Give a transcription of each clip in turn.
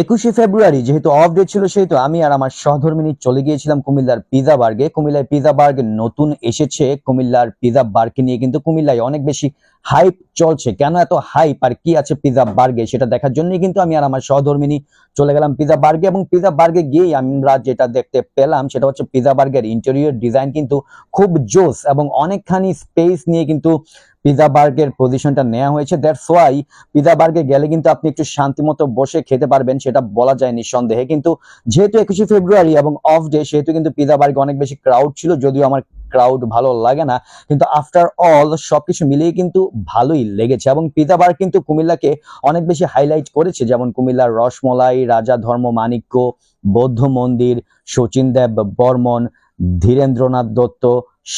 একুশে ফেব্রুয়ারি যেহেতু off day ছিল, সেহেতু আমি আর আমার সহধর্মিনী চলে গিয়েছিলাম কুমিল্লার পিজা বার্গে কুমিল্লার পিজা বার্গ নতুন এসেছে। কুমিল্লার পিজা বার্গকে নিয়ে কিন্তু কুমিল্লায় অনেক বেশি হাইপ চলছে। কেন এত হাইপ আর কি আছে পিজা বার্গে সেটা দেখার জন্যই কিন্তু আমি আর আমার সহধর্মিনী চলে গেলাম পিজা বার্গে এবং পিজা বার্গে গিয়েই আমরা যেটা দেখতে পেলাম, সেটা হচ্ছে পিজা বার্গের ইন্টেরিয়র ডিজাইন কিন্তু খুব জোস এবং অনেকখানি স্পেস নিয়ে কিন্তু পিজা বার্গের পজিশনটা নেওয়া হয়েছে। দ্যাটস ওয়াই পিজা বার্গে গেলে কিন্তু আপনি একটু শান্তিমতো বসে খেতে পারবেন, সেটা বলা যায় নিঃসন্দেহে। কিন্তু যেহেতু একুশে ফেব্রুয়ারি এবং অফ ডে সেহেতু কিন্তু পিজা বার্গে অনেক বেশি ক্রাউড ছিল, যদিও আমার ক্রাউড ভালো লাগে না। কিন্তু আফটার অল সবকিছু মিলিয়ে কিন্তু ভালোই লেগেছে। এবং পিজা বার কিন্তু কুমিল্লাকে অনেক বেশি হাইলাইট করেছে, যেমন কুমিল্লার রসমলাই, রাজা ধর্ম মাণিক্য বৌদ্ধ মন্দির, শচীন দেব, বর্মন, ধীরেন্দ্রনাথ দত্ত,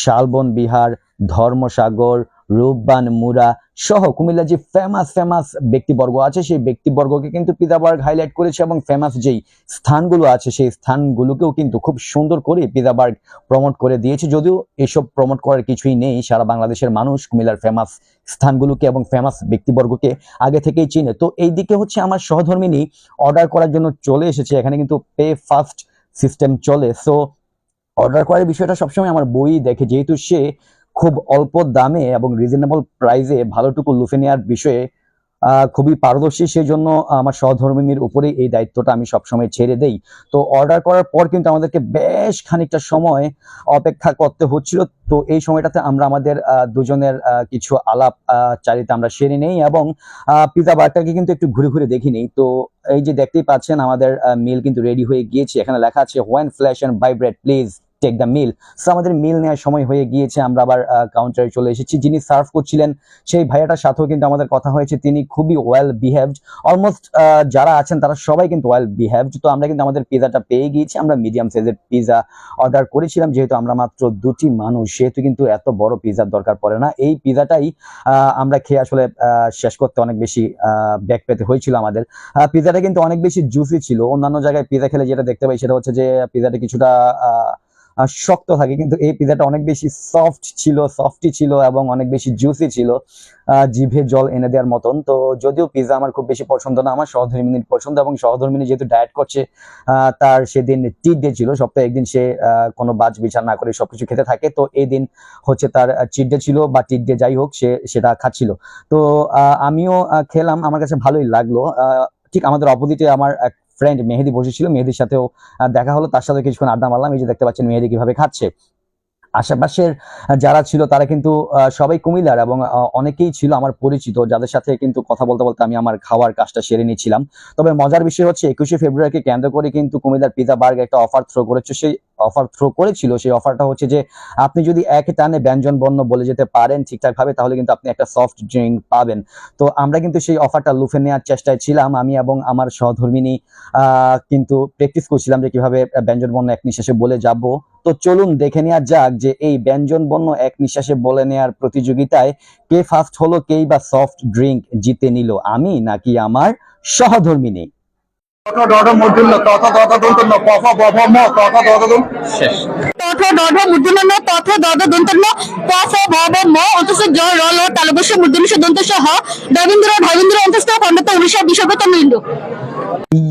শালবন বিহার, ধর্মসাগর রূপবান মুরা সহ কুমিল্লা যে ফেমাস ফেমাস ব্যক্তিবর্গ আছে, সেই ব্যক্তিবর্গকে কিন্তু পিদাবার্গ হাইলাইট করেছে এবং ফেমাস যেই স্থানগুলো আছে, সেই স্থানগুলোকেও কিন্তু খুব সুন্দর করে পিদাবার্গ প্রমোট করে দিয়েছে। যদিও এসব প্রমোট করার কিছুই নেই, সারা বাংলাদেশের মানুষ কুমিল্লার ফেমাস স্থানগুলোকে এবং ফেমাস ব্যক্তিবর্গকে আগে থেকেই চিনে। তো এই দিকে হচ্ছে আমার সহধর্মিনী অর্ডার করার জন্য চলে এসেছে, এখানে কিন্তু পে ফার্স্ট সিস্টেম চলে। সো অর্ডার করার বিষয়টা সবসময় আমার বই দেখে, যেহেতু সে খুব অল্প দামে এবং রিজনেবল প্রাইসে ভালোটুকু লুফে নেওয়ার বিষয়ে খুবই পারদর্শী। সেই জন্য আমার সহধর্মিনীর উপরেই এই দায়িত্বটা আমি সবসময় ছেড়ে দেই। তো অর্ডার করার পর কিন্তু আমাদেরকে বেশ খানিকটা সময় অপেক্ষা করতে হচ্ছিল। তো এই সময়টাতে আমরা আমাদের দুজনের কিছু আলাপ চারিতে আমরা সেরে নেই এবং পিজা বারটাকে কিন্তু একটু ঘুরে ঘুরে দেখি নেই। তো এই যে দেখতেই পাচ্ছেন, আমাদের মিল কিন্তু রেডি হয়ে গিয়েছে। এখানে লেখা আছে when flash and vibrate please take the meal so আমাদের মিল নেওয়ার সময় হয়ে গিয়েছে, আমরা আবার কাউন্টারে চলে এসেছি। যিনি সার্ভ করছিলেন, সেই ভাইয়াটার সাথেও কিন্তু আমাদের কথা হয়েছে। তিনি খুবই ওয়েল বিহেভড অলমোস্ট যারা আছেন, তারা সবাই কিন্তু ওয়েল বিহেভড তো আমরা কিন্তু আমাদের পিজাটা পেয়ে গিয়েছি। আমরা মিডিয়াম সাইজের পিজা অর্ডার করেছিলাম। যেহেতু আমরা মাত্র দুটি মানুষ, সেহেতু কিন্তু এত বড় পিজার দরকার পড়ে না। এই পিজাটাই আমরা খেয়ে আসলে শেষ করতে অনেক বেশি ব্যাক পেতে হয়েছিল আমাদের। পিজাটা কিন্তু অনেক বেশি জুসি ছিল। অন্যান্য জায়গায় পিজা খেলে যেটা দেখতে পাই, সেটা হচ্ছে যে পিজাটা কিছুটা শক্ত থাকে, কিন্তু এই পিজাটা অনেক বেশি সফট ছিল সফটি ছিল এবং অনেক বেশি জুসি ছিল জিভে জল এনে দেওয়ার মতন। তো যদিও পিজা আমার খুব বেশি পছন্দ না, আমার সহধর্মিনীর পছন্দ এবং সহধর্মিনী যেহেতু ডায়েট করছে তার সেদিন চিট ডে ছিল, সপ্তাহে একদিন সে কোনো বাজ বিচার না করে সবকিছু খেতে থাকে। তো এই দিন হচ্ছে তার চিট ডে ছিল বা টিট ডে যাই হোক, সে সেটা খাচ্ছিল। তো আমিও খেলাম, আমার কাছে ভালোই লাগল। ঠিক আমাদের অপোজিটে আমার এক ফ্রেন্ড মেহেদি বসেছিল, মেহেদির সাথেও দেখা হলো, তার সাথে কিছুক্ষণ আড্ডা মারলাম, এই যে দেখতে পাচ্ছেন মেহেদি কীভাবে খাচ্ছে। আশেপাশের যারা ছিল, তারা কিন্তু সবাই কুমিল্লার এবং অনেকেই ছিল আমার পরিচিত, যাদের সাথে কিন্তু কথা বলতে বলতে আমি আমার খাওয়ার কাজটা সেরে নিয়েছিলাম তবে মজার বিষয় হচ্ছে, একুশে ফেব্রুয়ারিকে কেন্দ্র করে কিন্তু কুমিল্লার পিজা বার্গ একটা অফার থ্রো করেছে, সেই অফার থ্রো করেছিল, সেই অফারটা হচ্ছে যে, আপনি যদি এক টানে ব্যঞ্জন বর্ণ বলে যেতে পারেন ঠিকঠাক ভাবে তাহলে কিন্তু আপনি একটা সফট ড্রিঙ্ক পাবেন। তো আমরা কিন্তু সেই অফারটা লুফে নেওয়ার চেষ্টায় ছিলাম। আমি এবং আমার সহধর্মিনী কিন্তু প্র্যাকটিস করছিলাম যে কীভাবে ব্যঞ্জন বর্ণ এক নিঃশ্বাসে বলে যাব। তো চলুন দেখে নেওয়া যাক যে এই ব্যঞ্জন বর্ণ এক নিঃশ্বাসে বলে নেওয়ার প্রতিযোগিতায় কে ফার্স্ট হলো কেই বা সফট ড্রিঙ্ক জিতে নিল, আমি নাকি আমার সহধর্মিনী?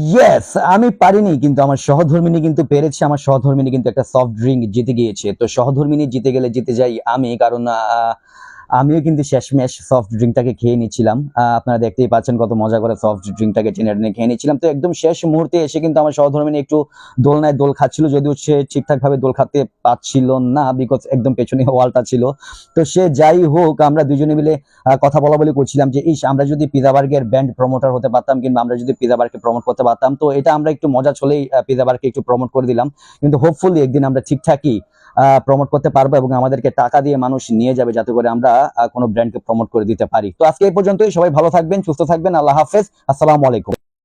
ইয়েস আমি পারিনি কিন্তু আমার সহধর্মিনী কিন্তু পেরেছে আমার সহধর্মিনী কিন্তু একটা সফট ড্রিঙ্ক জিতে গিয়েছে। তো সহধর্মিনী জিতে গেলে জিতে যাই আমি কারণ আহ, আমিও কিন্তু শেষমেশ সফট ড্রিঙ্কটাকে খেয়ে নিচ্ছিলাম। আপনারা দেখতেই পাচ্ছেন কত মজা করে সফট ড্রিঙ্কটাকে টেনে টেনে খেয়ে নিচ্ছিলাম। তো একদম শেষ মুহূর্তে এসে কিন্তু আমার সহধর্মিনী একটু দোলনায় দোল খাচ্ছিল, যদিও সে ঠিকঠাক ভাবে দোল খাতে পাচ্ছিল না বিকজ একদম পেছনে ওয়ালটা ছিল। তো সে যাই হোক, আমরা দুজনে মিলে কথা বলা বলি করছিলাম যে, ইস, আমরা যদি পিজা বার্গের ব্যান্ড প্রমোটার হতে পারতাম কিংবা আমরা যদি পিজা বার্গকে প্রমোট করতে পারতাম। তো এটা আমরা একটু মজা চলেই পিজা বার্গকে একটু প্রমোট করে দিলাম। কিন্তু হোপফুলি একদিন আমরা ঠিকঠাকই প্রমোট করতে পারব এবং আমাদেরকে টাকা দিয়ে মানুষ নিয়ে যাবে যাতে করে আমরা কোনো ব্র্যান্ডকে প্রমোট করে দিতে পারি। তো আজকে এই পর্যন্তই। সবাই ভালো থাকবেন, সুস্থ থাকবেন। আল্লাহ হাফেজ। আসসালামু আলাইকুম।